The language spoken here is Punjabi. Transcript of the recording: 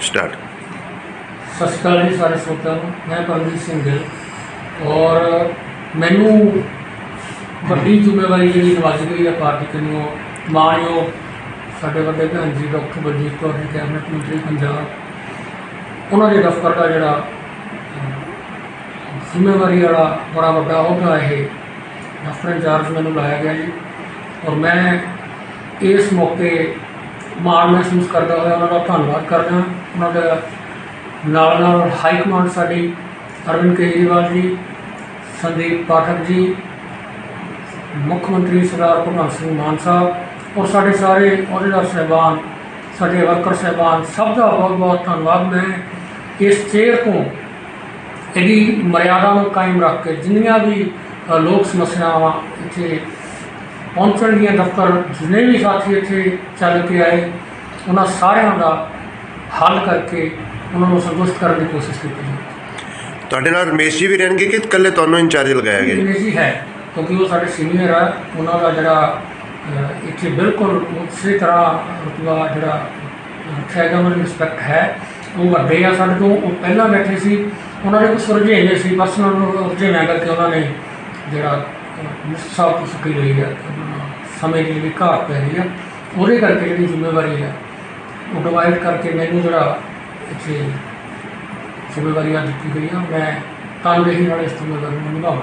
ਸਟਾਰਟ ਸਤਿ ਸ਼੍ਰੀ ਅਕਾਲ ਜੀ ਸਾਰੇ ਸਰੋਤਿਆਂ ਨੂੰ, ਮੈਂ ਪਰਮਜੀਤ ਸਿੰਘ ਗਿੱਲ। ਔਰ ਮੈਨੂੰ ਵੱਡੀ ਜ਼ਿੰਮੇਵਾਰੀ ਜਿਹੜੀ ਨਵਾਜੀ ਗਈ ਹੈ ਪਾਰਟੀ ਕੰਨਿਓ ਮਾਣਯੋਗ ਸਾਡੇ ਵੱਡੇ ਭੈਣ ਜੀ ਡਾਕਟਰ ਬਲਜੀਤ ਕੌਰ ਜੀ, ਕੈਬਨਿਟ ਮੰਤਰੀ ਪੰਜਾਬ, ਉਹਨਾਂ ਦੇ ਦਫ਼ਤਰ ਦਾ ਜਿਹੜਾ ਜ਼ਿੰਮੇਵਾਰੀ ਵਾਲਾ ਬੜਾ ਵੱਡਾ ਅਹੁਦਾ ਇਹ ਦਫ਼ਤਰ ਇੰਚਾਰਜ ਮੈਨੂੰ ਲਾਇਆ ਗਿਆ ਜੀ। ਔਰ ਮੈਂ ਇਸ ਮੌਕੇ ਮਾਣ ਮਹਿਸੂਸ ਕਰਦਾ ਹੋਇਆ, ਉਹਨਾਂ ਦਾ ਧੰਨਵਾਦ ਕਰਦਾ ਉਹਨਾਂ ਦਾ ਨਾਲ ਨਾਲ ਹਾਈ ਕਮਾਂਡ ਸਾਡੀ ਅਰਵਿੰਦ ਕੇਜਰੀਵਾਲ ਜੀ, ਸੰਦੀਪ ਪਾਠਕ ਜੀ, ਮੁੱਖ ਮੰਤਰੀ ਸਰਦਾਰ ਭਗਵੰਤ ਸਿੰਘ ਮਾਨ ਸਾਹਿਬ ਔਰ ਸਾਡੇ ਸਾਰੇ ਅਹੁਦੇਦਾਰ ਸਹਿਬਾਨ, ਸਾਡੇ ਵਰਕਰ ਸਹਿਬਾਨ, ਸਭ ਦਾ ਬਹੁਤ ਬਹੁਤ ਧੰਨਵਾਦ। ਮੈਂ ਇਸ ਚੇਅਰ ਤੋਂ ਇਹਦੀ ਮਰਿਆਦਾ ਨੂੰ ਕਾਇਮ ਰੱਖ ਕੇ ਜਿੰਨੀਆਂ ਵੀ ਲੋਕ ਸਮੱਸਿਆਵਾਂ ਇੱਥੇ ਪਹੁੰਚਣਗੀਆਂ ਦਫ਼ਤਰ ਜਿੰਨੇ ਵੀ ਸਾਥੀ ਇੱਥੇ ਚੱਲ ਕੇ ਆਏ ਉਹਨਾਂ ਸਾਰਿਆਂ ਦਾ ਹੱਲ ਕਰਕੇ ਉਹਨਾਂ ਨੂੰ ਸੰਤੁਸ਼ਟ ਕਰਨ ਦੀ ਕੋਸ਼ਿਸ਼ ਕੀਤੀ ਤੁਹਾਡੇ ਨਾਲ ਰਮੇਸ਼ ਜੀ ਵੀ ਰਹਿਣਗੇ ਕਿ ਇਕੱਲੇ ਤੁਹਾਨੂੰ ਇੰਚਾਰਜ ਲਗਾਇਆ ਗਿਆ? ਦਿਨੇਸ਼ ਜੀ ਹੈ ਕਿਉਂਕਿ ਉਹ ਸਾਡੇ ਸੀਨੀਅਰ ਆ ਉਹਨਾਂ ਦਾ ਜਿਹੜਾ ਇੱਥੇ ਬਿਲਕੁਲ ਉਸੇ ਤਰ੍ਹਾਂ ਰੁਤਬਾ ਜਿਹੜਾ ਉਹਨਾਂ ਦੀ ਰਿਸਪੈਕਟ ਹੈ ਉਹ ਵੱਡੇ ਆ ਸਾਡੇ ਤੋਂ ਉਹ ਪਹਿਲਾਂ ਬੈਠੇ ਸੀ ਉਹਨਾਂ ਦੇ ਕੁਝ ਰੁਝੇਵੇਂ ਸੀ ਪਰਸਨਲ ਰੁਝੇਵਿਆਂ ਕਰਕੇ ਉਹਨਾਂ ਨੇ ਜਿਹੜਾ ਸਭ ਸਾਹਿਬ ਤੋਂ ਸੁੱਕੀ ਲਈ ਹੈ ਸਮੇਂ ਦੀ ਜਿਹੜੀ ਘਾਟ ਪੈ ਰਹੀ ਆ, ਉਹਦੇ ਕਰਕੇ ਜਿਹੜੀ ਜ਼ਿੰਮੇਵਾਰੀ ਹੈ ਉਹ ਡਿਵਾਈਡ ਕਰਕੇ ਮੈਨੂੰ ਜਿਹੜਾ ਇੱਥੇ ਜ਼ਿੰਮੇਵਾਰੀ ਆ ਦਿੱਤੀ ਗਈ ਆ ਮੈਂ ਤਨਦੇਹੀ ਨਾਲ ਇਸ ਜ਼ਿੰਮੇਵਾਰੀ ਨੂੰ ਨਿਭਾਵਾਂ